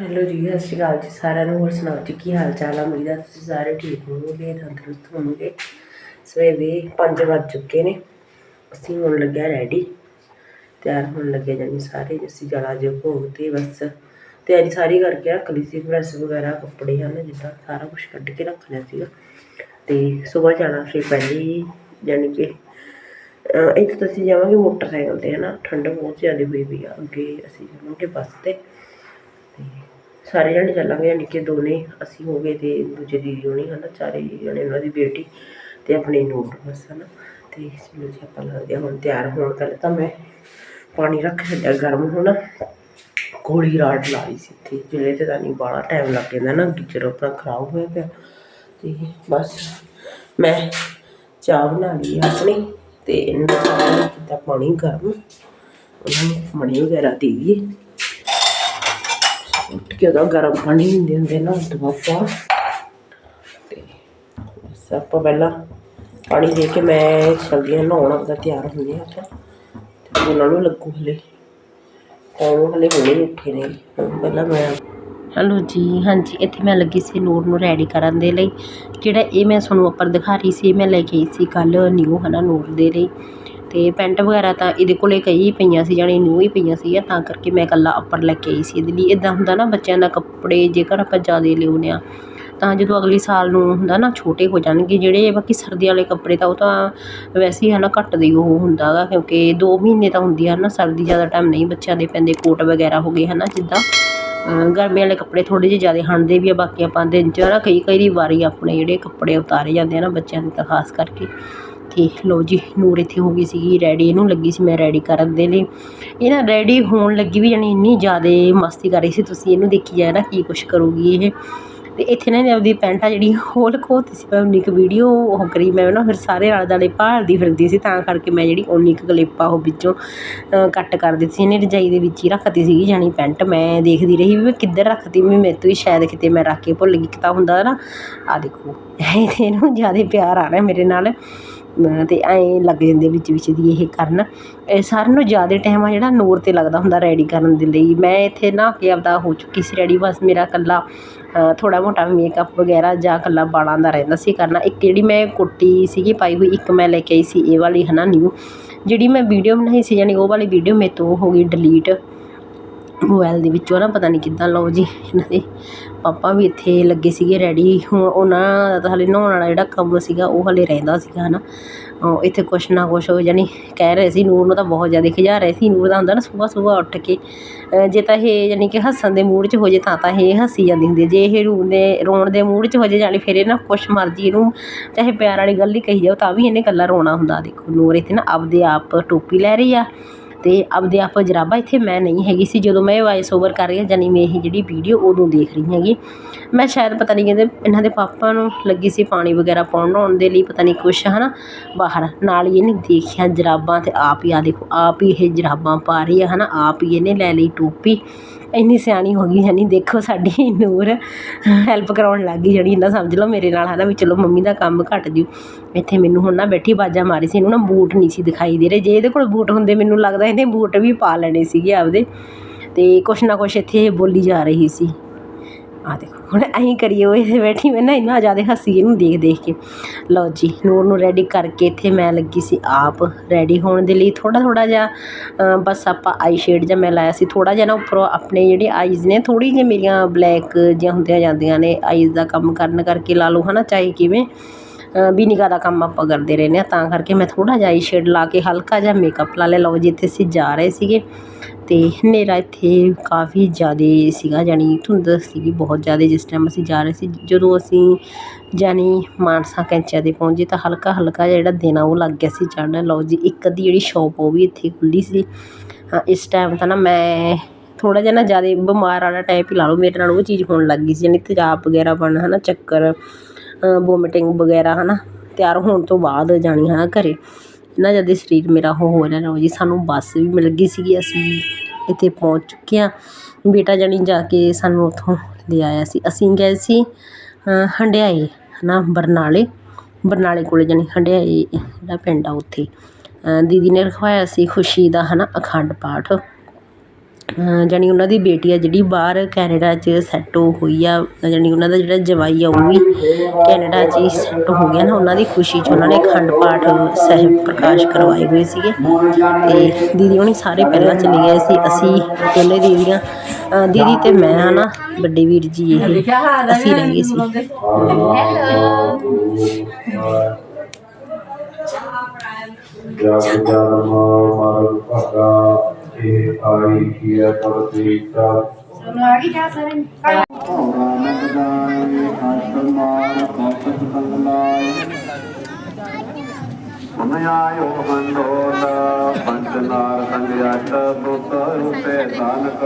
Hello ਜੀ, ਸਤਿ ਸ਼੍ਰੀ ਅਕਾਲ ਜੀ ਸਾਰਿਆਂ ਨੂੰ। ਹੋਰ ਸੁਣਾਓ ਜੀ, ਕੀ ਹਾਲ ਚਾਲ ਆ? ਉਮੀਦ ਹੈ ਤੁਸੀਂ ਸਾਰੇ ਠੀਕ ਹੋਵੋਗੇ, ਤੰਦਰੁਸਤ ਹੋਵੋਗੇ। ਸਵੇਰ ਦੇ 5 ਵੱਜ ਚੁੱਕੇ ਨੇ, ਅਸੀਂ ਹੁਣ ਲੱਗਿਆ ਰੈਡੀ ਤਿਆਰ ਹੋਣ ਲੱਗੇ ਜਾਨੀ ਸਾਰੇ, ਅਸੀਂ ਜਾਣਾ ਜੇ ਭੋਗ ਤੇ ਬਸ। ਤਿਆਰੀ ਸਾਰੀ ਕਰਕੇ ਰੱਖ ਲਈ ਸੀ ਪ੍ਰੈਸ ਵਗੈਰਾ, ਕੱਪੜੇ ਹਨ, ਜਿੱਦਾਂ ਸਾਰਾ ਕੁਝ ਕੱਢ ਕੇ ਰੱਖ ਲਿਆ ਸੀਗਾ। ਤੇ ਸਵੇਰ ਜਾਣਾ ਫਿਰ ਪਹਿਲੀ ਹੀ ਜਾਨੀ ਕਿ ਇੱਥੇ ਤਾਂ ਅਸੀਂ ਜਾਵਾਂਗੇ ਮੋਟਰਸਾਈਕਲ ਤੇ, ਹਨਾ। ਠੰਡ ਬਹੁਤ ਜ਼ਿਆਦਾ ਹੋਈ ਵੀ ਆ, ਅੱਗੇ ਅਸੀਂ ਜਾਵਾਂਗੇ ਬੱਸ ਤੇ। ਸਾਰੇ ਜਣੇ ਚੱਲਾਂਗੇ ਯਾਨੀ ਕਿ ਦੋਨੇ, ਅਸੀਂ ਹੋ ਗਏ ਤੇ ਦੂਜੇ ਦੀਦੀ ਹੋਣੀ, ਹਨਾ, ਚਾਰੇ ਜਣੇ ਉਹਨਾਂ ਦੀ ਬੇਟੀ ਤੇ ਆਪਣੇ ਨੂਰ ਬਸ, ਹਨਾ। ਤੇ ਚਲੋ ਜੀ ਆਪਾਂ ਲੱਗਦੇ ਹਾਂ ਹੁਣ ਤਿਆਰ ਹੋਣ ਪਹਿਲੇ ਤਾਂ ਮੈਂ ਪਾਣੀ ਰੱਖ ਛੱਡਿਆ ਗਰਮ ਹੋਣਾ। ਕੋਲੀ ਰਾਡ ਲਾਈ ਸੀ ਇੱਥੇ ਜਿਹੜੇ ਤੇ ਤਾਂ ਨਹੀਂ ਬਾਹਲਾ ਟਾਈਮ ਲੱਗ ਜਾਂਦਾ ਨਾ, ਗੀਜ਼ਰ ਆਪਣਾ ਖਰਾਬ ਹੋਇਆ ਪਿਆ। ਤੇ ਬਸ ਮੈਂ ਚਾਹ ਬਣਾ ਲਈ ਆ ਆਪਣੀ ਤੇ ਇਹਨਾਂ ਕੀਤਾ ਪਾਣੀ ਗਰਮ, ਉਹਨਾਂ ਨੂੰ ਮਣੀ ਵਗੈਰਾ ਦੇ ਦਈਏ। ਕੇ ਉਹਦਾ ਗਰਮ ਪਾਣੀ ਦਿੰਦੇ ਹੁੰਦੇ ਨਾ ਉਸ ਤੋਂ ਬਾਅਦ ਚਾਹ ਤੇ ਬਸ ਆਪਾਂ ਪਹਿਲਾਂ ਪਾਣੀ ਦੇ ਕੇ ਮੈਂ ਸਬਜ਼ੀਆਂ ਨਹਾਉਣ ਆਪਦਾ ਤਿਆਰ ਹੁੰਦੀਆਂ ਹਾਂ ਆਪਾਂ ਤੇ ਉਹਨਾਂ ਨੂੰ ਲੱਗੂ ਹਲੇ। ਉਹ ਹਲੇ ਹੁਣੇ ਉੱਠੇ ਨੇ। ਪਹਿਲਾਂ ਮੈਂ ਹੈਲੋ ਜੀ, ਹਾਂਜੀ, ਇੱਥੇ ਮੈਂ ਲੱਗੀ ਸੀ ਨੂਰ ਨੂੰ ਰੈਡੀ ਕਰਨ ਦੇ ਲਈ। ਜਿਹੜਾ ਇਹ ਮੈਂ ਤੁਹਾਨੂੰ ਉੱਪਰ ਦਿਖਾ ਰਹੀ ਸੀ, ਇਹ ਮੈਂ ਲੈ ਕੇ ਆਈ ਸੀ ਕੱਲ ਨਿਊ, ਹਨਾ, ਨੂਰ ਦੇ ਲਈ। ਅਤੇ ਪੈਂਟ ਵਗੈਰਾ ਤਾਂ ਇਹਦੇ ਕੋਲ ਕਈ ਪਈਆਂ ਸੀ, ਜਾਣੀ ਨਿਊ ਹੀ ਪਈਆਂ ਸੀ ਤਾਂ ਕਰਕੇ ਮੈਂ ਇਕੱਲਾ ਉੱਪਰ ਲੈ ਕੇ ਆਈ ਸੀ ਇਹਦੇ ਲਈ। ਇੱਦਾਂ ਹੁੰਦਾ ਨਾ ਬੱਚਿਆਂ ਦਾ ਕੱਪੜੇ ਜੇਕਰ ਆਪਾਂ ਜ਼ਿਆਦਾ ਲਿਆਉਂਦੇ ਹਾਂ, ਤਾਂ ਜਦੋਂ ਅਗਲੇ ਸਾਲ ਨੂੰ ਹੁੰਦਾ ਨਾ ਛੋਟੇ ਹੋ ਜਾਣਗੇ, ਜਿਹੜੇ ਬਾਕੀ ਸਰਦੀਆਂ ਵਾਲੇ ਕੱਪੜੇ ਤਾਂ ਉਹ ਤਾਂ ਵੈਸੇ ਹੀ ਹੈ ਨਾ ਘੱਟ ਦੇ ਉਹ ਹੁੰਦਾ ਗਾ ਕਿਉਂਕਿ ਦੋ ਮਹੀਨੇ ਤਾਂ ਹੁੰਦੀ ਆ ਨਾ, ਸਰਦੀ ਜ਼ਿਆਦਾ ਟਾਈਮ ਨਹੀਂ ਬੱਚਿਆਂ ਦੇ ਪੈਂਦੇ, ਕੋਟ ਵਗੈਰਾ ਹੋ ਗਏ ਹੈ ਨਾ ਜਿੱਦਾਂ ਗਰਮੀ ਵਾਲੇ ਕੱਪੜੇ ਥੋੜ੍ਹੇ ਜਿਹੇ ਜ਼ਿਆਦਾ ਹੰਢਦੇ ਵੀ ਆ, ਬਾਕੀ ਆਪਾਂ ਦਿਨ 'ਚ ਨਾ ਕਈ ਕਈ ਵਾਰੀ ਆਪਣੇ ਜਿਹੜੇ ਕੱਪੜੇ ਉਤਾਰੇ ਜਾਂਦੇ ਆ ਨਾ ਬੱਚਿਆਂ ਦੇ ਤਾਂ ਖਾਸ ਕਰਕੇ। ਤੇ ਲਓ ਜੀ, ਨੂਰ ਇੱਥੇ ਹੋ ਗਈ ਸੀਗੀ ਰੈਡੀ ਇਹਨੂੰ ਲੱਗੀ ਸੀ ਮੈਂ ਰੈਡੀ ਕਰਨ ਦੇ ਲਈ। ਇਹ ਨਾ ਰੈਡੀ ਹੋਣ ਲੱਗੀ ਵੀ ਜਾਣੀ ਇੰਨੀ ਜ਼ਿਆਦਾ ਮਸਤੀ ਕਰ ਰਹੀ ਸੀ, ਤੁਸੀਂ ਇਹਨੂੰ ਦੇਖੀ ਜਾਏ ਨਾ ਕੀ ਕੁਛ ਕਰੂਗੀ ਇਹ। ਅਤੇ ਇੱਥੇ ਨਾ ਇਹਨੇ ਆਪਦੀ ਪੈਂਟ ਆ ਜਿਹੜੀ ਉਹ ਲਕੋਤੀ ਸੀ, ਮੈਂ ਉਨੀ ਕੁ ਵੀਡੀਓ ਉਹ ਕਰੀ, ਮੈਂ ਨਾ ਫਿਰ ਸਾਰੇ ਆਲੇ ਦੁਆਲੇ ਭਾਲਦੀ ਫਿਰਦੀ ਸੀ, ਤਾਂ ਕਰਕੇ ਮੈਂ ਜਿਹੜੀ ਉਨੀ ਕੁ ਕਲਿੱਪ ਆ ਉਹ ਵਿੱਚੋਂ ਕੱਟ ਕਰ ਦਿੱਤੀ ਸੀ। ਇਹਨੇ ਰਜਾਈ ਦੇ ਵਿੱਚ ਹੀ ਰੱਖਤੀ ਸੀਗੀ ਜਾਣੀ ਪੈਂਟ, ਮੈਂ ਦੇਖਦੀ ਰਹੀ ਵੀ ਮੈਂ ਕਿੱਧਰ ਰੱਖਤੀ, ਵੀ ਮੇਰੇ ਤੋਂ ਹੀ ਸ਼ਾਇਦ ਕਿਤੇ ਮੈਂ ਰੱਖ ਕੇ ਭੁੱਲ ਗਈ ਕਿਤਾ ਹੁੰਦਾ ਨਾ ਆ ਦੇਖੋ ਇਹਨੂੰ ਜ਼ਿਆਦਾ ਪਿਆਰ ਆ ਰਿਹਾ ਮੇਰੇ ਨਾਲ। ਅਤੇ ਐਂ ਲੱਗ ਜਾਂਦੇ ਵਿੱਚ ਵਿੱਚ ਦੀ ਇਹ ਕਰਨ। ਇਹ ਸਾਰਿਆਂ ਨੂੰ ਜ਼ਿਆਦਾ ਟਾਈਮ ਆ ਜਿਹੜਾ ਨੂਰ ਤੇ ਲੱਗਦਾ ਹੁੰਦਾ ਰੈਡੀ ਕਰਨ ਦੇ ਲਈ। ਮੈਂ ਇੱਥੇ ਨਾ ਕੇ ਆਪਦਾ ਹੋ ਚੁੱਕੀ ਸੀ ਰੈਡੀ ਬਸ ਮੇਰਾ ਇਕੱਲਾ ਥੋੜ੍ਹਾ ਮੋਟਾ ਮੇਕਅਪ ਵਗੈਰਾ ਜਾਂ ਇਕੱਲਾ ਵਾਲਾਂ ਦਾ ਰਹਿੰਦਾ ਸੀ ਕਰਨਾ। ਇੱਕ ਜਿਹੜੀ ਮੈਂ ਕੁੱਟੀ ਸੀਗੀ ਪਾਈ ਹੋਈ, ਇੱਕ ਮੈਂ ਲੈ ਕੇ ਆਈ ਸੀ, ਇਹ ਵਾਲੀ ਹੈ ਨਾ ਨਿਊ ਜਿਹੜੀ ਮੈਂ ਵੀਡੀਓ ਬਣਾਈ ਸੀ, ਯਾਨੀ ਉਹ ਵਾਲੀ ਵੀਡੀਓ ਮੇਰੇ ਤੋਂ ਹੋ ਗਈ ਡਿਲੀਟ ਮੋਬਾਇਲ ਦੇ ਵਿੱਚੋਂ ਨਾ, ਪਤਾ ਨਹੀਂ ਕਿੱਦਾਂ, ਲਓ ਜੀ, ਇਹਨਾਂ ਦੇ ਪਾਪਾ ਵੀ ਇੱਥੇ ਲੱਗੇ ਸੀਗੇ ਰੈਡੀ ਹੁਣ ਉਹਨਾਂ ਦਾ ਤਾਂ ਹਾਲੇ ਨਹਾਉਣ ਵਾਲਾ ਜਿਹੜਾ ਕੰਮ ਸੀਗਾ, ਉਹ ਹਾਲੇ ਰਹਿੰਦਾ ਸੀਗਾ ਹੈ ਨਾ ਇੱਥੇ ਕੁਛ ਨਾ ਕੁਛ ਜਾਣੀ ਕਹਿ ਰਹੇ ਸੀ, ਨੂਰ ਨੂੰ ਤਾਂ ਬਹੁਤ ਜ਼ਿਆਦਾ ਖਿਜਾ ਰਹੇ ਸੀ। ਨੂਰ ਦਾ ਹੁੰਦਾ ਨਾ ਸਵੇਰ ਸਵੇਰ ਉੱਠ ਕੇ ਜੇ ਤਾਂ ਇਹ ਯਾਨੀ ਕਿ ਹੱਸਣ ਦੇ ਮੂਡ 'ਚ ਹੋ ਜੇ, ਤਾਂ ਤਾਂ ਇਹ ਹੱਸੀ ਜਾਂਦੀ ਹੁੰਦੀ ਜੇ ਇਹ ਰੋਣ ਦੇ ਰੋਣ ਦੇ ਮੂਡ 'ਚ ਹੋ ਜੇ, ਜਾਣੀ ਫਿਰ ਇਹ ਨਾ ਕੁਛ ਮਰਜ਼ੀ ਇਹਨੂੰ, ਚਾਹੇ ਪਿਆਰ ਵਾਲੀ ਗੱਲ ਹੀ ਕਹੀ ਜਾਓ, ਤਾਂ ਵੀ ਇਹਨੇ ਇਕੱਲਾ ਰੋਣਾ ਹੁੰਦਾ। ਦੇਖੋ ਨੂਰ ਇੱਥੇ ਨਾ ਆਪਦੇ ਆਪ ਟੋਪੀ ਲੈ ਰਹੀ ਆ। ਅਤੇ ਆਪਦੇ ਆਪ ਜਰਾਬਾ ਇੱਥੇ ਮੈਂ ਨਹੀਂ ਹੈਗੀ ਸੀ। ਜਦੋਂ ਮੈਂ ਇਹ ਵਾਇਸ ਓਵਰ ਕਰ ਰਹੀ ਹਾਂ ਜਾਨੀ ਮੈਂ ਇਹ ਜਿਹੜੀ ਵੀਡੀਓ ਉਦੋਂ ਦੇਖ ਰਹੀ ਹੈਗੀ। ਮੈਂ ਸ਼ਾਇਦ ਪਤਾ ਨਹੀਂ ਕਹਿੰਦੇ ਇਹਨਾਂ ਦੇ ਪਾਪਾ ਨੂੰ ਲੱਗੀ ਸੀ ਪਾਣੀ ਵਗੈਰਾ ਪਾਉਣ ਨਹਾਉਣ ਦੇ ਲਈ, ਪਤਾ ਨਹੀਂ ਕੁਛ ਹੈ ਨਾ ਬਾਹਰ ਨਾਲ ਹੀ ਇਹਨੇ ਦੇਖਿਆ ਜਰਾਬਾਂ ਅਤੇ ਆਪ ਹੀ, ਆਹ ਦੇਖੋ, ਆਪ ਹੀ ਇਹ ਜਰਾਬਾਂ ਪਾ ਰਹੀ ਹੈ ਨਾ ਆਪ ਹੀ ਇਹਨੇ ਲੈ ਲਈ ਟੋਪੀ। ਇੰਨੀ ਸਿਆਣੀ ਹੋ ਗਈ ਜਾਨੀ ਦੇਖੋ ਸਾਡੀ ਨੂਰ ਹੈਲਪ ਕਰਾਉਣ ਲੱਗ ਗਈ ਜਿਹੜੀ ਇਹਨਾਂ ਸਮਝ ਲਓ ਮੇਰੇ ਨਾਲ ਹੈ ਨਾ ਵੀ ਚਲੋ ਮੰਮੀ ਦਾ ਕੰਮ ਘੱਟ ਜੂ। ਇੱਥੇ ਮੈਨੂੰ ਹੁਣ ਨਾ ਬੈਠੀ ਬਾਜਾ ਮਾਰੀ ਸੀ, ਇਹਨੂੰ ਨਾ ਬੂਟ ਨਹੀਂ ਸੀ ਦਿਖਾਈ ਦੇ ਰਹੇ। ਜੇ ਇਹਦੇ ਕੋਲ ਬੂਟ ਹੁੰਦੇ, ਮੈਨੂੰ ਲੱਗਦਾ ਇਹਨੇ ਬੂਟ ਵੀ ਪਾ ਲੈਣੇ ਸੀਗੇ ਆਪਦੇ। ਅਤੇ ਕੁਛ ਨਾ ਕੁਛ ਇੱਥੇ ਇਹ ਬੋਲੀ ਜਾ ਰਹੀ ਸੀ। ਆਹ ਦੇਖੋ ਹੁਣ ਅਸੀਂ ਕਰੀਏ ਉਹ ਇੱਥੇ ਬੈਠੀ ਮੈਂ ਨਾ ਇੰਨਾ ਜ਼ਿਆਦਾ ਹੱਸੀ ਇਹਨੂੰ ਦੇਖ ਦੇਖ ਕੇ। ਲਓ ਜੀ ਨੂਰ ਨੂੰ ਰੈਡੀ ਕਰਕੇ ਇੱਥੇ ਮੈਂ ਲੱਗੀ ਸੀ ਆਪ ਰੈਡੀ ਹੋਣ ਦੇ ਲਈ। ਥੋੜ੍ਹਾ ਥੋੜ੍ਹਾ ਜਿਹਾ ਬਸ ਆਪਾਂ ਆਈ ਸ਼ੇਡ ਜਿਹਾ ਮੈਂ ਲਾਇਆ ਸੀ। ਥੋੜ੍ਹਾ ਜਿਹਾ ਨਾ ਉੱਪਰੋਂ ਆਪਣੇ ਜਿਹੜੇ ਆਈਜ਼ ਨੇ ਥੋੜ੍ਹੀ ਜਿਹੀ ਮੇਰੀਆਂ ਬਲੈਕ ਜਿਹੀਆਂ ਹੁੰਦੀਆਂ ਜਾਂਦੀਆਂ ਨੇ ਆਈਜ਼ ਦਾ ਕੰਮ ਕਰਨ ਕਰਕੇ ਲਾ ਲਓ ਹੈ ਨਾ ਚਾਹੇ ਕਿਵੇਂ ਅ, ਵੀ ਨਿਗਾਹ ਦਾ ਕੰਮ ਆਪਾਂ ਕਰਦੇ ਰਹਿੰਦੇ ਹਾਂ। ਤਾਂ ਕਰਕੇ ਮੈਂ ਥੋੜ੍ਹਾ ਜਿਹਾ ਆਈ ਸ਼ੇਡ ਲਾ ਕੇ ਹਲਕਾ ਜਿਹਾ ਮੇਕਅਪ ਲਾ ਲਿਆ। ਲਓ ਜੀ ਇੱਥੇ ਅਸੀਂ ਜਾ ਰਹੇ ਸੀਗੇ। ਅਤੇ ਹਨੇਰਾ ਇੱਥੇ ਕਾਫੀ ਜ਼ਿਆਦਾ ਸੀਗਾ ਜਾਣੀ ਧੁੰਦ ਸੀਗੀ ਬਹੁਤ ਜ਼ਿਆਦਾ ਜਿਸ ਟਾਈਮ ਅਸੀਂ ਜਾ ਰਹੇ ਸੀ ਜਦੋਂ ਅਸੀਂ ਜਾਣੀ ਮਾਨਸਾ ਕੈਂਚਾ 'ਤੇ ਪਹੁੰਚੇ ਤਾਂ ਹਲਕਾ ਹਲਕਾ ਜਿਹੜਾ ਦਿਨ ਆ ਉਹ ਲੱਗ ਗਿਆ ਸੀ ਚੜ੍ਹਨ ਲਓ ਜੀ ਇੱਕ ਅੱਧੀ ਜਿਹੜੀ ਸ਼ੋਪ ਉਹ ਵੀ ਇੱਥੇ ਖੁੱਲ੍ਹੀ ਸੀ। ਹਾਂ, ਇਸ ਟਾਈਮ ਤਾਂ ਨਾ ਮੈਂ ਥੋੜ੍ਹਾ ਜਿਹਾ ਨਾ ਜ਼ਿਆਦਾ ਬਿਮਾਰ ਵਾਲਾ ਟਾਈਪ ਹੀ ਲਾ ਲਓ ਮੇਰੇ ਨਾਲ ਉਹ ਚੀਜ਼ ਹੋਣ ਲੱਗ ਗਈ ਸੀ ਜਾਣੀ ਤੇਜ਼ਾਬ ਵਗੈਰਾ ਬਣ ਨਾ ਚੱਕਰ ਵੋਮਿਟਿੰਗ ਵਗੈਰਾ ਹੈ ਨਾ ਤਿਆਰ ਹੋਣ ਤੋਂ ਬਾਅਦ ਜਾਣੀ ਹੈ ਨਾ ਘਰ। ਇੰਨਾ ਜ਼ਿਆਦਾ ਸਰੀਰ ਮੇਰਾ ਉਹ ਹੋ ਰਿਹਾ ਲਓ ਜੀ, ਸਾਨੂੰ ਬੱਸ ਵੀ ਮਿਲ ਗਈ ਸੀਗੀ, ਅਸੀਂ ਇੱਥੇ ਪਹੁੰਚ ਚੁੱਕੇ ਹਾਂ। ਬੇਟਾ ਜਾਣੀ ਜਾ ਕੇ ਸਾਨੂੰ ਉੱਥੋਂ ਲੈ ਆਇਆ ਸੀ। ਅਸੀਂ ਗਏ ਸੀ ਹੰਡਿਆਏ ਹੈ ਨਾ ਬਰਨਾਲੇ। ਬਰਨਾਲੇ ਕੋਲ ਜਾਣੀ ਹੰਡਿਆਏ ਜਿਹੜਾ ਪਿੰਡ ਆ ਉੱਥੇ। ਦੀਦੀ ਨੇ ਰਖਵਾਇਆ ਸੀ ਖੁਸ਼ੀ ਦਾ ਹੈ ਨਾ ਅਖੰਡ ਪਾਠ। ਜਾਣੀ ਉਹਨਾਂ ਦੀ ਬੇਟੀ ਆ ਜਿਹੜੀ ਬਾਹਰ ਕੈਨੇਡਾ 'ਚ ਸੈੱਟ ਹੋਈ ਆ ਜਾਣੀ ਉਹਨਾਂ ਦਾ ਜਿਹੜਾ ਜਵਾਈ ਆ ਉਹ ਵੀ ਕੈਨੇਡਾ 'ਚ ਹੀ ਸੈੱਟ ਹੋ ਗਿਆ ਨਾ ਉਹਨਾਂ ਦੀ ਖੁਸ਼ੀ 'ਚ ਉਹਨਾਂ ਨੇ ਅਖੰਡ ਪਾਠ ਸਾਹਿਬ ਪ੍ਰਕਾਸ਼ ਕਰਵਾਏ ਹੋਏ ਸੀਗੇ। ਅਤੇ ਦੀਦੀ ਹੁਣੀ ਸਾਰੇ ਪਹਿਲਾਂ ਚਲੇ ਗਏ ਸੀ ਅਸੀਂ ਦੋਨੇ ਦੀਦੀਆਂ ਅ, ਦੀਦੀ ਤੇ ਮੈਂ ਆ ਨਾ ਵੱਡੇ ਵੀਰ ਜੀ ਇਹ ਅਸੀਂ ਰਹਿ ਗਏ ਸੀ। ਜਗ ਜਨਮ ਮਰਨ ਭਗਾ ਆਈ ਕੀ ਪੰਚਨਾਰ ਰੂਪੇ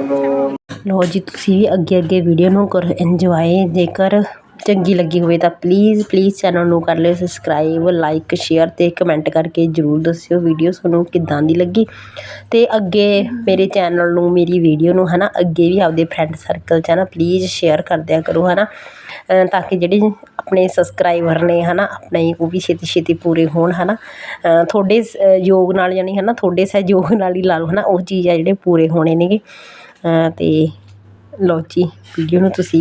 ਲੋ ਲੋ ਜੀ ਤੁਸੀਂ ਵੀ ਅੱਗੇ ਅੱਗੇ ਵੀਡੀਓ ਨੂੰ ਕਰੋ ਇੰਜੋਏ ਜੇਕਰ ਚੰਗੀ ਲੱਗੀ ਹੋਵੇ ਤਾਂ ਪਲੀਜ਼ ਪਲੀਜ਼ ਚੈਨਲ ਨੂੰ ਕਰ ਲਿਓ ਸਬਸਕ੍ਰਾਈਬ ਲਾਈਕ ਸ਼ੇਅਰ ਅਤੇ ਕਮੈਂਟ ਕਰਕੇ ਜਰੂਰ ਦੱਸਿਓ ਵੀਡੀਓ ਤੁਹਾਨੂੰ ਕਿੱਦਾਂ ਦੀ ਲੱਗੀ। ਅਤੇ ਅੱਗੇ ਮੇਰੇ ਚੈਨਲ ਨੂੰ, ਮੇਰੀ ਵੀਡੀਓ ਨੂੰ ਹੈ ਨਾ ਅੱਗੇ ਵੀ ਆਪਦੇ ਫਰੈਂਡ ਸਰਕਲ 'ਚ ਹੈ ਨਾ ਪਲੀਜ਼ ਸ਼ੇਅਰ ਕਰਦਿਆ ਕਰੋ ਹੈ ਨਾ ਤਾਂ ਕਿ ਜਿਹੜੇ ਆਪਣੇ ਸਬਸਕ੍ਰਾਈਬਰ ਨੇ ਹੈ ਨਾ ਆਪਣੇ ਉਹ ਵੀ ਛੇਤੀ ਛੇਤੀ ਪੂਰੇ ਹੋਣ ਹੈ ਨਾ ਤੁਹਾਡੇ ਸ- ਯੋਗ ਨਾਲ ਯਾਨੀ ਨਾ ਤੁਹਾਡੇ ਸਹਿਯੋਗ ਨਾਲ ਹੀ ਲਾ ਲਓ ਹੈ ਨਾ ਉਹ ਚੀਜ਼ ਆ ਜਿਹੜੇ ਪੂਰੇ ਹੋਣੇ ਨੇਗੇ। ਅਤੇ ਤੇ ਲਓ ਜੀ ਵੀਡੀਓ ਨੂੰ ਤੁਸੀਂ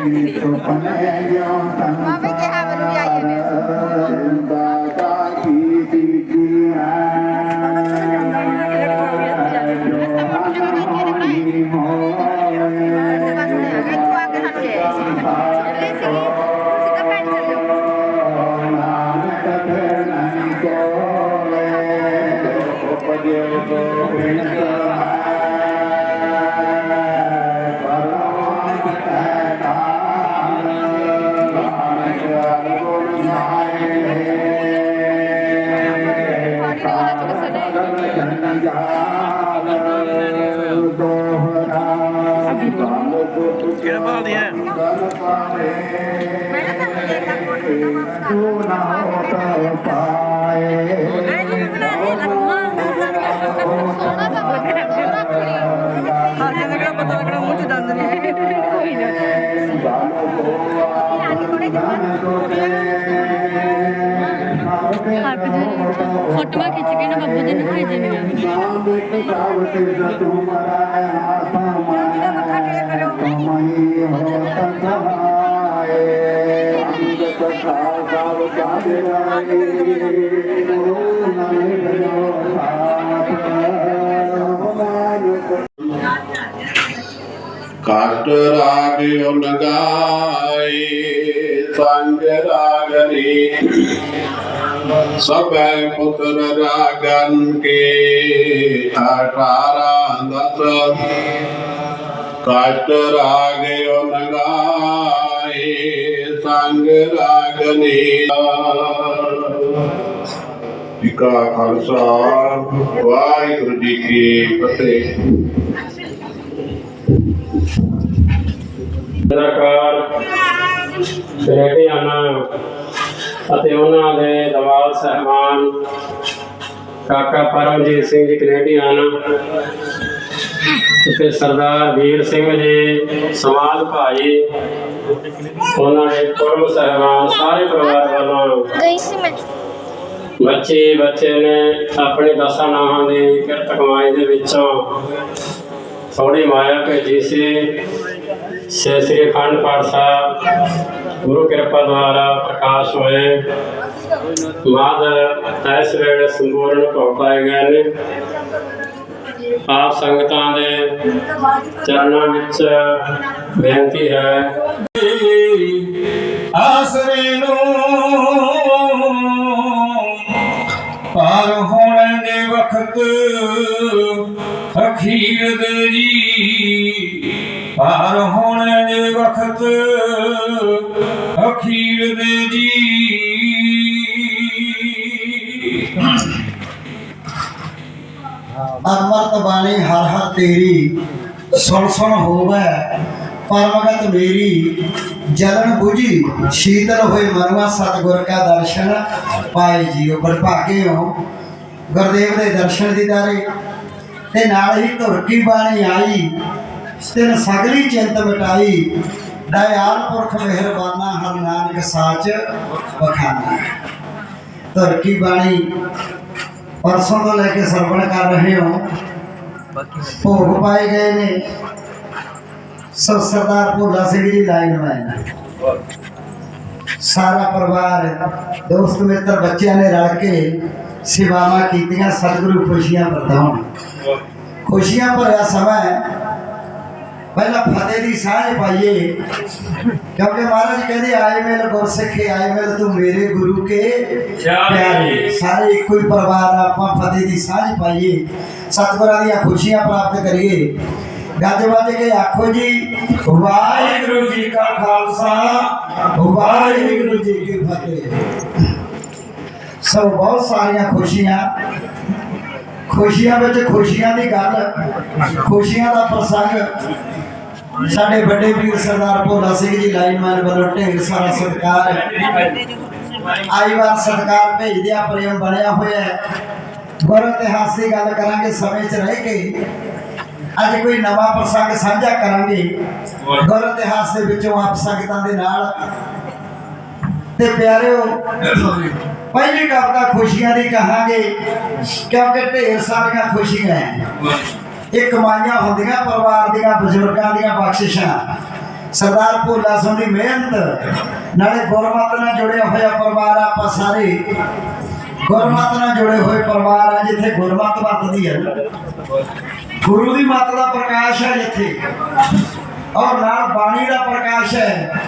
ਇੰਜੋਏ ਕਰੋ ਫੋਟੋਆਂ ਖਿੱਚ ਕੇ ਨਾ ਬੱਬੂ ਦੇ ਨੂੰ ਭੇਜਣੀਆਂ ਕਾਟ ਰਾਗ ਉਨਗਾਈ ਸੰਗ ਰਾਗਨੀ ਸਭੈ ਪੁੱਤਰ ਰਾਗਨ ਕੇ ਅਠਾਰਾ ਦਸ ਕਾਟ ਰਾਗ ਉਨਗਾਈ ਸੰਗ ਰਾਗਨੀ ਜੀ ਕਾ ਖਾਲਸਾ, ਵਾਹਿਗੁਰੂ ਜੀ ਕੀ ਫਤਿਹ। ਨਿਰਾਕਾਰ ਕੈਨੇਡੀਆਨਾ ਅਤੇ ਉਹਨਾਂ ਦੇ ਦਵਾਲ ਸਹਿਬਾਨ ਕਾਕਾ ਪਰਮਜੀਤ ਸਿੰਘ ਜੀ ਕੈਨੇਡੀਆਨ ਅਤੇ ਸਰਦਾਰ ਵੀਰ ਸਿੰਘ ਜੀ, ਸਮਾਜ ਭਾਈ ਉਹਨਾਂ ਦੇ ਕੁੜਮ ਸਹਿਬਾਨ ਸਾਰੇ ਪਰਿਵਾਰ ਵੱਲੋਂ ਗਈ ਸੀ ਮੈਂ। ਬੱਚੇ ਬੱਚੇ ਨੇ ਆਪਣੇ ਦਸਾਂ ਨਾਹਾਂ ਦੀ ਕਿਰਤ ਕਮਾਈ ਦੇ ਵਿੱਚੋਂ ਥੋੜੀ ਮਾਇਆ ਭੇਜੀ ਸੀ। ਸੇ ਸ੍ਰੀ ਅਖੰਡ ਪਾਠ ਸਾਹਿਬ ਗੁਰੂ ਕਿਰਪਾ ਦੁਆਰਾ ਪ੍ਰਕਾਸ਼ ਹੋਏ। ਬਾਅਦ ਇਸ ਵੇਲੇ ਸੰਪੂਰਨ ਭੋਗ ਪਾਏ ਗਏ ਨੇ। ਆਪ ਸੰਗਤਾਂ ਦੇ ਚਰਨਾਂ ਵਿੱਚ ਬੇਨਤੀ ਹੈ ਅਖੀਰ ਜੀ। ਪਾਰ ਹੋਣ ਦੇ ਵਕਤ ਅਖੀਰ ਦੇ ਜੀ। ਅਮਰਤ ਬਾਣੀ ਹਰ ਹਰ ਤੇਰੀ ਸੁਣ ਸੁਣ ਹੋਵੇ, ਪਰਮਗਤ ਮੇਰੀ। ਜਲਨ 부ਜੀ ਸ਼ੀਤਲ ਹੋਏ ਮਨਵਾ ਸਤਿਗੁਰ ਕਾ ਦਰਸ਼ਨ ਪਾਏ ਜੀਓ ਬਰਭਾਗੇ ਹੋ ਗੁਰਦੇਵ ਦੇ ਦਰਸ਼ਨ ਦੀਦਾਰੇ ਤੇ ਨਾਲ ਹੀ ਧੁਰ ਕੀ ਬਾਣੀ ਆਈ, ਤਿਨ ਸਗਲੀ ਚਿੰਤ ਮਿਟਾਈ। ਦਇਆਲ ਪੁਰਖ ਮਿਹਰਬਾਨਾ, ਹਰ ਨਾਨਕ ਸਾਚ ਬਖਾਨਾ ਧੁਰ ਕੀ ਬਾਣੀ ਪਰਸੋਂ ਤੋਂ ਲੈ ਕੇ ਸਰਵਣ ਕਰ ਰਹੇ ਹੋ। ਭੋਗ ਪਾਏ ਗਏ ਨੇ। ਸੋ ਸਰਦਾਰ ਭੋਲਾ ਸਿੰਘ ਜੀ, ਲਾਈਨ ਵਾਇਨ ਸਾਰਾ ਪਰਿਵਾਰ, ਦੋਸਤ ਮਿੱਤਰ, ਬੱਚਿਆਂ ਨੇ ਰਲ ਕੇ ਸੇਵਾਵਾਂ ਕੀਤੀਆਂ, ਸਤਿਗੁਰੂ ਖੁਸ਼ੀਆਂ ਵਰਤਾਉਣ ਖੁਸ਼ੀਆਂ ਭਰਿਆ ਸਮਾਂ ਹੈ ਪਹਿਲਾਂ ਫਤਿਹ ਦੀ ਸਾਂਝ ਪਾਈਏ ਕਿਉਂਕਿ ਮਹਾਰਾਜ ਕਹਿੰਦੇ ਆਏ ਮੇਲ ਗੁਰਸਿੱਖੇ ਆਏ ਮੇਲ ਤੂੰ ਮੇਰੇ ਗੁਰੂ ਕੇ ਪਿਆਰੇ ਸਾਰੇ ਇੱਕੋ ਹੀ ਪਰਿਵਾਰ ਆ, ਆਪਾਂ ਫਤਿਹ ਦੀ ਸਾਂਝ ਪਾਈਏ ਸਤਿਗੁਰਾਂ ਦੀਆਂ ਖੁਸ਼ੀਆਂ ਪ੍ਰਾਪਤ ਕਰੀਏ ਗੱਜ ਵੱਜ ਕੇ ਆਖੋ ਜੀ ਵਾਹਿਗੁਰੂ ਜੀ ਕਾ ਖਾਲਸਾ ਵਾਹਿਗੁਰੂ ਜੀ ਕੀ ਫਤਿਹ ਸੋ ਬਹੁਤ ਸਾਰੀਆਂ ਖੁਸ਼ੀਆਂ ਖੁਸ਼ੀਆਂ ਵਿੱਚ ਖੁਸ਼ੀਆਂ ਦੀ ਗੱਲ ਖੁਸ਼ੀਆਂ ਦਾ ਪ੍ਰਸੰਗ ਸਾਡੇ ਵੱਡੇ ਵੀਰ ਸਰਦਾਰ ਭੋਲਾ ਸਿੰਘ ਜੀ, ਲਾਈਨਮੈਨ ਵੱਲੋਂ ਢੇਰ ਸਾਰਾ ਸਤਿਕਾਰ ਆਈ ਵਾਰ ਸਤਿਕਾਰ ਭੇਜਦੇ ਪ੍ਰੇਮ ਬਣਿਆ ਹੋਇਆ ਹੈ। ਗੁਰ ਇਤਿਹਾਸ ਦੀ ਗੱਲ ਕਰਾਂਗੇ, ਸਮੇਂ 'ਚ ਰਹਿ ਕੇ। ਅੱਜ ਕੋਈ ਨਵਾਂ ਪ੍ਰਸੰਗ ਸਾਂਝਾ ਕਰਾਂਗੇ। ਗੁਰ ਇਤਿਹਾਸ ਦੇ ਵਿੱਚੋਂ ਆਪ ਸੰਗਤਾਂ ਦੇ ਨਾਲ। ਤੇ ਪਿਆਰਿਓ ਪਹਿਲੀ ਕਵਿਤਾ ਖੁਸ਼ੀਆਂ ਦੀ ਕਹਾਂਗੇ ਕਿਉਂਕਿ ਢੇਰ ਸਾਰੀਆਂ ਖੁਸ਼ੀਆਂ ਹੈ ਇਹ ਕਮਾਈਆਂ ਹੁੰਦੀਆਂ ਪਰਿਵਾਰ ਦੀਆਂ ਬਜ਼ੁਰਗਾਂ ਦੀਆਂ ਬਖਸ਼ਿਸ਼ਾਂ। ਸਰਦਾਰ ਭੋਲਾ ਸਿੰਘ ਦੀ ਮਿਹਨਤ ਨਾਲੇ ਗੁਰਮਤ ਨਾਲ ਜੁੜਿਆ ਹੋਇਆ ਪਰਿਵਾਰ ਆਪਾਂ ਸਾਰੇ। ਗੁਰਮਤ ਨਾਲ ਜੁੜੇ ਹੋਏ ਪਰਿਵਾਰ ਆ ਜਿੱਥੇ ਗੁਰਮਤ ਵਰਤਦੀ ਹੈ ਗੁਰੂ ਦੀ ਮੱਤ ਦਾ ਪ੍ਰਕਾਸ਼ ਹੈ ਜਿੱਥੇ। ਔਰ ਨਾਲ ਬਾਣੀ ਦਾ ਪ੍ਰਕਾਸ਼ ਹੈ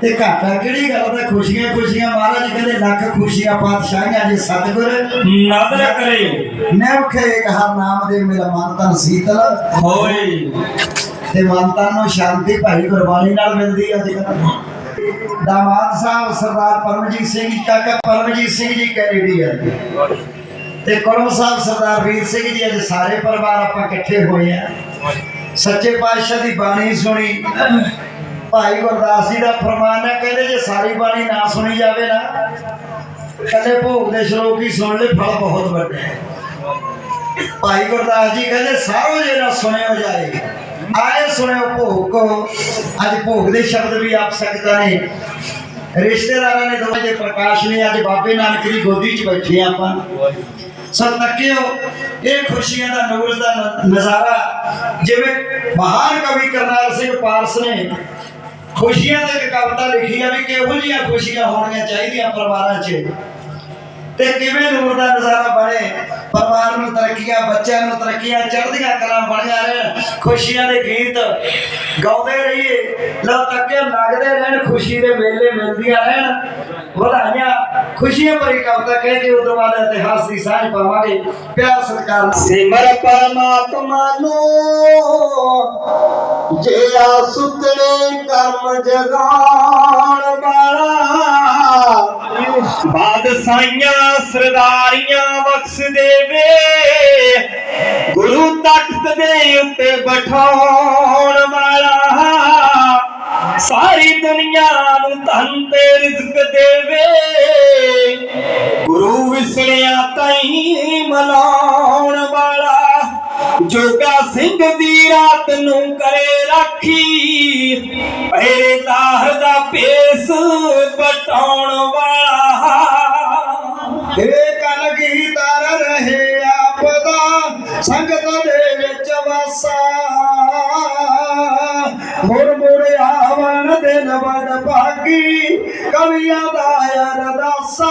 ਤੇ ਘਾਟਾ ਕਿਹੜੀ ਗੱਲ ਦਾ ਖੁਸ਼ੀਆਂ ਖੁਸ਼ੀਆਂ ਮਹਾਰਾਜ ਕਹਿੰਦੇ ਲੱਖ ਖੁਸ਼ੀਆਂ ਪਾਤਸ਼ਾਹੀਆਂ ਜੇ ਸਤਿਗੁਰ। ਨਦਰ ਕਰੇ। ਨਵਖੇ ਇੱਕ ਹਰ ਨਾਮ ਦੇ ਮੇਰਾ ਮਨ ਤਨ ਸੀਤਲ। ਹੋਏ। ਤੇ ਮਨ ਤਨ ਨੂੰ ਸ਼ਾਂਤੀ ਭਾਈ ਗੁਰਬਾਣੀ ਨਾਲ ਮਿਲਦੀ ਅੱਜ ਕੱਲ੍ਹ ਦਾਮਾਦ ਸਾਹਿਬ ਸਰਦਾਰ ਪਰਮਜੀਤ ਸਿੰਘ ਜੀ ਕਾਕਾ ਪਰਮਜੀਤ ਸਿੰਘ ਜੀ ਕੈਨੇਡੀ ਹੈ ਤੇ ਕੁਲਮ ਸਾਹਿਬ ਸਰਦਾਰ ਵੀਰ ਸਿੰਘ ਜੀ ਅੱਜ ਸਾਰੇ ਪਰਿਵਾਰ ਆਪਾਂ ਇਕੱਠੇ ਹੋਏ ਆ। ਸੱਚੇ ਪਾਤਸ਼ਾਹ ਦੀ ਬਾਣੀ ਸੁਣੀ। ਭਾਈ ਗੁਰਦਾਸ ਜੀ ਦਾ ਫਰਮਾਨ ਹੈ, ਕਹਿੰਦੇ ਜੇ ਸਾਰੀ ਬਾਣੀ ਨਾ ਸੁਣੀ ਜਾਵੇ ਨਾ ਕੱਲੇ ਭੋਗ ਦੇ ਸ਼ਲੋਕ ਹੀ ਸੁਣ ਲੈ ਫਲ ਬਹੁਤ ਵੱਡਾ ਹੈ। ਭਾਈ ਗੁਰਦਾਸ ਜੀ ਕਹਿੰਦੇ ਸਾਰੋ ਜੇ ਨਾ ਸੁਣਿਓ ਜਾਏ, ਆਏ ਸੁਣਿਓ ਭੋਗ ਕੋ। ਅੱਜ ਭੋਗ ਦੇ ਸ਼ਬਦ ਵੀ ਆਪ ਸਕਦਾ ਨੇ ਰਿਸ਼ਤੇਦਾਰਾਂ ਨੇ ਦੋਵੇਂ ਜੇ ਪ੍ਰਕਾਸ਼ ਨੇ, ਅੱਜ ਬਾਬੇ ਨਾਨਕ ਦੀ ਗੋਦੀ 'ਚ ਬੈਠੇ ਆਪਾਂ। ਸਭ ਤੱਕਿਓ ਇਹ ਖੁਸ਼ੀਆਂ ਦਾ ਨੂਰ ਦਾ ਨਜ਼ਾਰਾ, ਜਿਵੇਂ ਮਹਾਨ ਕਵੀ ਕਰਨਾਲ ਸਿੰਘ ਪਾਰਸ ਨੇ ਖੁਸ਼ੀਆਂ ਦੀ ਇੱਕ ਕਵਿਤਾ ਲਿਖੀ ਆ ਵੀ ਕਿਹੋ ਜਿਹੀਆਂ ਖੁਸ਼ੀਆਂ ਹੋਣੀਆਂ ਚਾਹੀਦੀਆਂ ਪਰਿਵਾਰਾਂ 'ਚ। ਤੇ ਕਿਵੇਂ ਨੂਰ ਦਾ ਨਜ਼ਾਰਾ ਬਣੇ? ਪਰਿਵਾਰ ਨੂੰ ਤਰੱਕੀਆਂ, ਬੱਚਿਆਂ ਨੂੰ ਤਰੱਕੀਆਂ, ਚੜ੍ਹਦੀਆਂ ਕਲਾਂ ਬਣੀਆਂ ਰਹਿਣ, ਖੁਸ਼ੀਆਂ ਦੇ ਗੀਤ ਗਾਉਂਦੇ ਰਹੀਏ। ਲੋ ਤੱਕੇ ਲੱਗਦੇ ਰਹਿਣ, ਖੁਸ਼ੀ ਦੇ ਮੇਲੇ ਮਿਲਦੀਆਂ ਰਹਿਣ। ਵਧਾਈਆਂ, ਖੁਸ਼ੀਆਂ ਭਰੀ ਕਵਿਤਾ ਕਹਿ ਕੇ ਉਦੋਂ ਬਾਅਦ ਇਤਿਹਾਸ ਦੀ ਸਾਂਝ ਪਾਵਾਂਗੇ। ਪਿਆਰ ਸਤਿਕਾਰ ਸਿਮਰ ਪਰਮਾਤਮਾ ਨੂੰ ਜੇ ਆ ਸੁਤਰੇ ਕਰਮ ਜਗਾਉਣ ਵਾਲਾ ਬਾਦਸ਼ਾਹੀਆਂ, ਸਰਦਾਰੀਆਂ ਬਖਸ਼ ਦੇਵੇ। ਗੁਰੂ ਤਖਤ ਦੇ ਉੱਤੇ ਬਿਠਾਉਣ ਵਾਲਾ ਸਾਰੀ ਦੁਨੀਆ ਨੂੰ ਧਨ ਤੇ ਰਿਜ਼ਕ ਦੇਵੇ। ਗੁਰੂ ਵਿਸੜਿਆ ਤਾਈ ਮਲਾਉਣ ਵਾਲਾ, ਜੋਗਾ ਸਿੰਘ ਦੀ ਰਾਤ ਨੂੰ ਕਰੇ ਰਾਖੀ। ਪਹਿਰੇਦਾਰ ਦਾ ਭੇਸ ਬਟਾਉਣ ਭਾਗੀ ਕਵੀਆਂ ਦਾ ਅਰਦਾਸਾ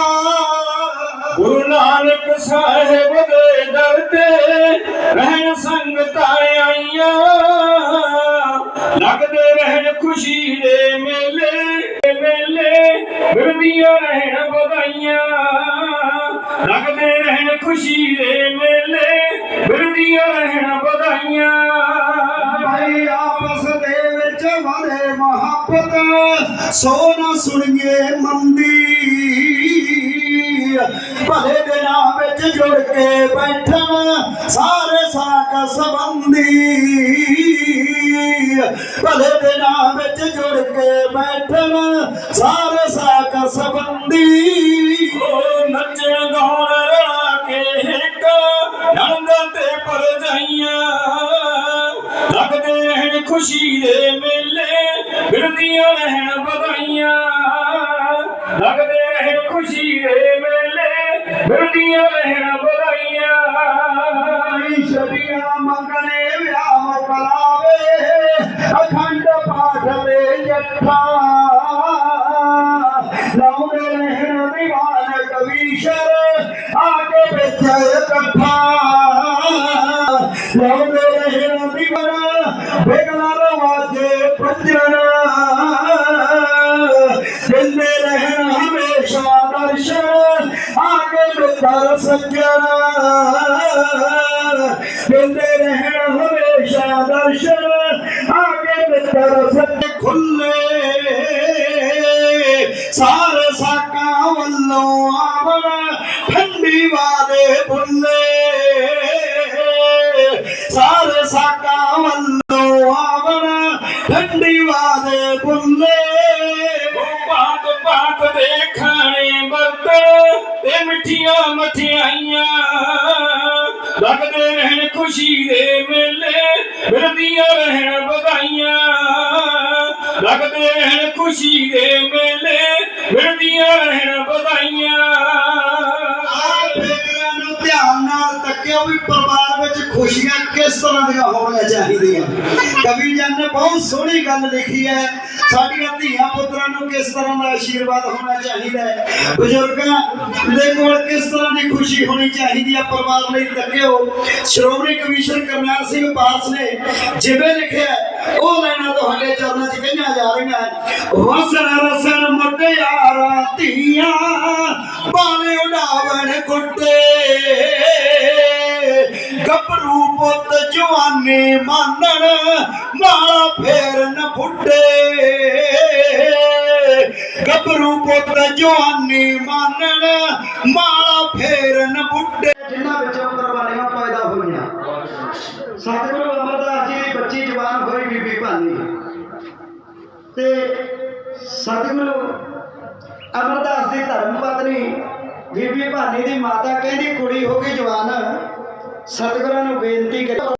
ਗੁਰੂ ਨਾਨਕ ਸਾਹਿਬ ਦੇ ਦਰ ਤੇ ਰਹਿਣ ਸੰਗਤਾਂ ਆਈਆਂ ਲੱਗਦੇ ਰਹਿਣ ਖੁਸ਼ੀ ਦੇ ਮੇਲੇ ਮੇਲੇ ਮਿਲਦੀਆਂ ਰਹਿਣ ਵਧਾਈਆਂ ਲੱਗਦੇ ਰਹਿਣ ਖੁਸ਼ੀ ਦੇ ਮੇਲੇ ਮਿਲਦੀਆਂ ਰਹਿਣ ਵਧਾਈਆਂ ਭਾਈ ਆਪਸ ਦੇ ਵਿੱਚ ਮੁਹੱਬਤ ਸੋ ਨਾ ਸੁਣੀਏ ਮੰਦੀ। ਭਲੇ ਦੇ ਦਿਨਾਂ ਵਿੱਚ ਜੁੜ ਕੇ ਬੈਠਣ, ਸਾਰੇ ਸਾਕ ਸੰਬੰਧੀ। ਭਲੇ ਦੇ ਦਿਨਾਂ ਵਿੱਚ ਜੁੜ ਕੇ ਬੈਠਣ, ਸਾਰੇ ਸਾਕ ਸੰਬੰਧੀ। ਉਹ ਨੱਚਣ ਗਾਉਣ ਰਲਾ ਕੇ ਇੱਕ, ਨੰਦਾਂ ਤੇ ਪਰਜਾਈਆਂ ਲੱਗਦੇ ਖੁਸ਼ੀ ਦੇ ਮੇਲੇ ਮਿਲਦੀਆਂ ਰਹਿਣ ਵਧਾਈਆਂ ਲੱਗਦੇ ਰਹਿਣ ਖੁਸ਼ੀ ਦੇ ਮੇਲੇ ਮਿਲਦੀਆਂ ਰਹਿਣ हमेशा दर्शन आगे सत खुले ਮਿੱਠੀਆਂ ਮਠਿਆਈਆਂ ਲੱਗਦੇ ਰਹਿਣ ਖੁਸ਼ੀ ਦੇ ਮੇਲੇ, ਮਿਲਦੀਆਂ ਰਹਿਣ ਵਧਾਈਆਂ। ਲੱਗਦੇ ਰਹਿਣ ਖੁਸ਼ੀ ਦੇ ਮੇਲੇ, ਮਿਲਦੀਆਂ ਰਹਿਣ ਵਧਾਈਆਂ। ਨੂੰ ਧਿਆਨ ਨਾਲ ਤੱਕਿਓ ਵੀ ਪਰਿਵਾਰ ਵਿੱਚ ਖੁਸ਼ੀਆਂ ਕਿਸ ਤਰ੍ਹਾਂ ਦੀਆਂ ਹੋਣੀਆਂ ਚਾਹੀਦੀਆਂ। ਕਵੀ ਜਨ ਨੇ ਬਹੁਤ ਸੋਹਣੀ ਗੱਲ ਲਿਖੀ ਹੈ, ਸਾਡੀਆਂ ਧੀਆਂ ਪੁੱਤਰਾਂ ਨੂੰ ਕਿਸ ਤਰ੍ਹਾਂ ਦਾ ਆਸ਼ੀਰਵਾਦ ਹੋਣਾ ਚਾਹੀਦਾ ਹੈ? ਬਜ਼ੁਰਗਾਂ ਦੇ ਕੋਲ ਕਿਸ ਤਰ੍ਹਾਂ ਦੀ ਖੁਸ਼ੀ ਹੋਣੀ ਚਾਹੀਦੀ ਹੈ ਪਰਿਵਾਰ ਲਈ ਤੱਕਿਓ ਸ਼੍ਰੋਮਣੀ ਕਮਿਸ਼ਨ ਕਰਨੈਲ ਸਿੰਘ ਪਾਰਸ ਨੇ ਜਿਵੇਂ ਲਿਖਿਆ ਉਹ ਲੈਣਾ ਤੁਹਾਡੇ ਚਰਨਾਂ 'ਚ ਕਹੀਆਂ ਜਾ ਰਹੀਆਂ ਵਸਣ ਰਸਣ ਮੁਟਿਆਰਾਂ ਧੀਆਂ ਬਾਲੇ ਉਡਾਵਣ ਗੁੱਡੇ ਗੱਭਰੂ ਪੁੱਤ ਜਵਾਨੀ ਮਾਨਣ ਮਾਲਾ ਫੇਰਨ ਫੁੱਟੇ। ਗੱਭਰੂ ਪੁੱਤ ਜਵਾਨੀ ਮਾਨਣ, ਮਾਲਾ ਫੇਰਨ ਬੁੱਢੇ। ਜਿਨ੍ਹਾਂ ਵਿੱਚੋਂ ਕੁਰਬਾਨੀਆਂ ਪੈਦਾ ਹੋਈਆਂ। ਸਤਿਗੁਰੂ ਅਮਰਦਾਸ ਜੀ ਦੀ ਬੱਚੀ ਜਵਾਨ ਹੋਈ ਬੀਬੀ ਭਾਨੀ। ਤੇ ਸਤਿਗੁਰੂ ਅਮਰਦਾਸ ਦੀ ਧਰਮ ਪਤਨੀ ਬੀਬੀ ਭਾਨੀ ਦੀ ਮਾਤਾ ਕਹਿੰਦੀ ਕੁੜੀ ਹੋ ਗਈ ਜਵਾਨ। ਸਤਿਗੁਰਾਂ ਨੂੰ ਬੇਨਤੀ ਕਰੀ।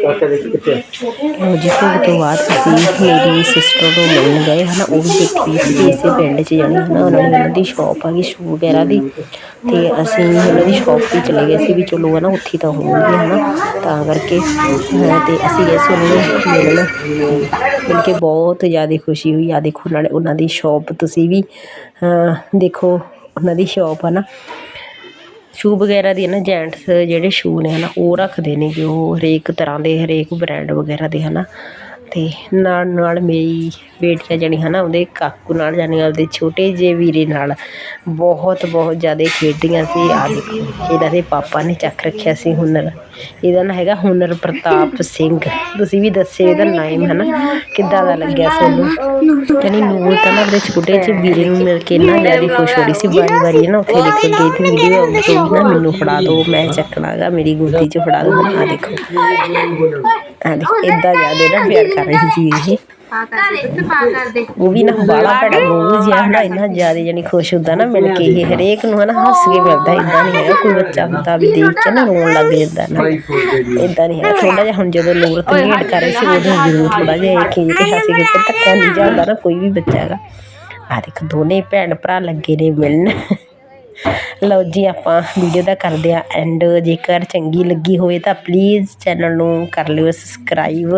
ਜਿਸ ਤੋਂ ਬਾਅਦ ਅਸੀਂ ਮੇਰੀ ਸਿਸਟਰ ਨੂੰ ਮਿਲਣ ਗਏ, ਹਨਾ, ਉਹ ਵੀ ਦੇਖੀ ਸੀ ਇਸੇ ਪਿੰਡ 'ਚ ਜਾਣੀ, ਹਨਾ, ਉਹਨਾਂ ਦੀ ਉਹਨਾਂ ਦੀ ਸ਼ਾਪ ਆ ਗਈ ਸ਼ੂ ਵਗੈਰਾ ਦੀ। ਤੇ ਅਸੀਂ ਉਹਨਾਂ ਦੀ ਸ਼ਾਪ ਤੇ ਚਲੇ ਗਏ ਸੀ ਵੀ ਚਲੋ, ਹਨਾ, ਉੱਥੇ ਤਾਂ ਹੋਣਗੇ, ਹਨਾ, ਤਾਂ ਕਰਕੇ, ਅਹ, ਤੇ ਅਸੀਂ ਗਏ ਸੀ ਉਹਨਾਂ ਨੂੰ ਮਿਲਣ। ਮਿਲ ਕੇ ਬਹੁਤ ਜ਼ਿਆਦਾ ਖੁਸ਼ੀ ਹੋਈ। ਆ ਦੇਖੋ, ਨਾਲੇ ਉਹਨਾਂ ਦੀ ਸ਼ਾਪ ਤੁਸੀਂ ਵੀ ਦੇਖੋ, ਉਹਨਾਂ ਦੀ ਸ਼ਾਪ ਆ ਨਾ ਸ਼ੂ ਵਗੈਰਾ ਦੀ ਨਾ ਜੈਂਟਸ ਜਿਹੜੇ ਸ਼ੂ ਨੇ ਹਨਾ, ਉਹ ਰੱਖਦੇ ਨੇ ਕਿ ਉਹ ਹਰੇਕ ਤਰ੍ਹਾਂ ਦੇ ਹਰੇਕ ਬ੍ਰਾਂਡ ਵਗੈਰਾ ਦੇ ਹਨਾ। ਤੇ ਨਾਲ ਨਾਲ ਮੇਰੀ ਬੇਟੀਆਂ ਜਾਣੀ ਨਾ ਉਹਦੇ ਕਾਕੂ ਨਾਲ ਯਾਨੀ ਆਪਦੇ ਛੋਟੇ ਜਿਹੇ ਵੀਰੇ ਨਾਲ ਬਹੁਤ ਬਹੁਤ ਜ਼ਿਆਦਾ ਖੇਡੀਆਂ ਸੀ। ਆ ਦੇਖੋ, ਇਹਦਾ ਦੇ ਪਾਪਾ ਨੇ ਚੱਕ ਰੱਖਿਆ ਸੀ ਹੁਨਰ। ਇਹਦਾ ਨਾਂ ਹੈਗਾ ਹੁਨਰ ਪ੍ਰਤਾਪ ਸਿੰਘ। ਤੁਸੀਂ ਵੀ ਦੱਸਿਓ ਇਹਦਾ ਨਾਮ ਨਾ ਕਿੱਦਾਂ ਦਾ ਲੱਗਿਆ ਤੁਹਾਨੂੰ? ਜਾਣੀ ਨੂਰ ਤਾਂ ਨਾ ਆਪਣੇ ਛੋਟੇ ਜਿਹੇ ਵੀਰੇ ਨੂੰ ਮਿਲ ਕੇ ਨਾ ਜ਼ਿਆਦਾ ਖੁਸ਼ ਹੋ ਰਹੀ ਸੀ, ਵਾਰੀ ਵਾਰੀ ਨਾ ਉੱਥੇ ਦੇਖੋ ਗਈ ਤੇ ਵੀਡੀਓ ਤੋਂ ਨਾ ਮੈਨੂੰ ਫੜਾ ਦਿਓ ਮੈਂ ਚੱਕਣਾਗਾ, ਮੇਰੀ ਗੋਦੀ 'ਚ ਫੜਾ ਦਿਓ ਆ ਦੇਖੋ। ਆ ਦੇਖੋ ਇਦਾਂ ਜ਼ਿਆਦਾ ਨਾ ਪਿਆਰ ਕਰ ਰਹੀ ਸੀ ਇਹ ਪਾ ਕਰ ਦੇ ਤੇ ਪਾ ਕਰ ਦੇ। ਉਹ ਵੀ ਨਾ ਬਾਲਾ ਭੈੜਾ ਗੋਲੂ ਜਿਹਾ ਹਨਾ ਇੰਨਾ ਜ਼ਿਆਦਾ ਜਾਨੀ ਖੁਸ਼ ਹੁੰਦਾ ਨਾ ਮਿਲ ਕੇ ਇਹ ਹਰੇਕ ਨੂੰ ਹਨਾ ਹੱਸ ਕੇ ਮਿਲਦਾ ਇਦਾਂ ਨਹੀਂ ਹੈ ਕੋਈ ਬੱਚਾ ਹੁੰਦਾ ਵੀ ਦੇਖ ਕੇ ਨਾ ਰੋਣ ਲੱਗ ਜਾਂਦਾ ਨਾ। ਇਦਾਂ ਨਹੀਂ ਹੈ ਥੋੜਾ ਜਿਹਾ ਹੁਣ ਜਦੋਂ ਨੂਰ ਤੰਗੇੜ ਕਰ ਰਹੀ ਸੀ ਉਦੋਂ ਜ਼ਰੂਰ ਥੋੜਾ ਜਿਹਾ ਇਹ ਖੇਜ ਕੇ ਹੱਸ ਕੇ ਤੇ ਧੱਕਾ ਨਹੀਂ ਜਾਂਦਾ ਨਾ ਕੋਈ ਵੀ ਬੱਚਾ ਹੈਗਾ। ਆ ਦੇਖ ਦੋਨੇ ਭੈਣ ਭਰਾ ਲੱਗੇ ਨੇ ਮਿਲਣ। ਲਓ ਜੀ ਆਪਾਂ ਵੀਡੀਓ ਦਾ ਕਰਦੇ ਆ ਐਂਡ ਜੇਕਰ ਚੰਗੀ ਲੱਗੀ ਹੋਵੇ ਤਾਂ ਪਲੀਜ਼ ਚੈਨਲ ਨੂੰ ਕਰ ਲਿਓ ਸਬਸਕ੍ਰਾਈਬ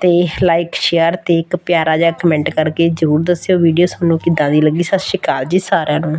ਤੇ ਲਾਈਕ ਸ਼ੇਅਰ ਤੇ ਇੱਕ ਪਿਆਰਾ ਜਿਹਾ ਕਮੈਂਟ ਕਰਕੇ ਜ਼ਰੂਰ ਦੱਸਿਓ ਵੀਡੀਓ ਤੁਹਾਨੂੰ ਕਿੱਦਾਂ ਦੀ ਲੱਗੀ। ਸਤਿ ਸ਼੍ਰੀ ਅਕਾਲ ਜੀ ਸਾਰਿਆਂ ਨੂੰ।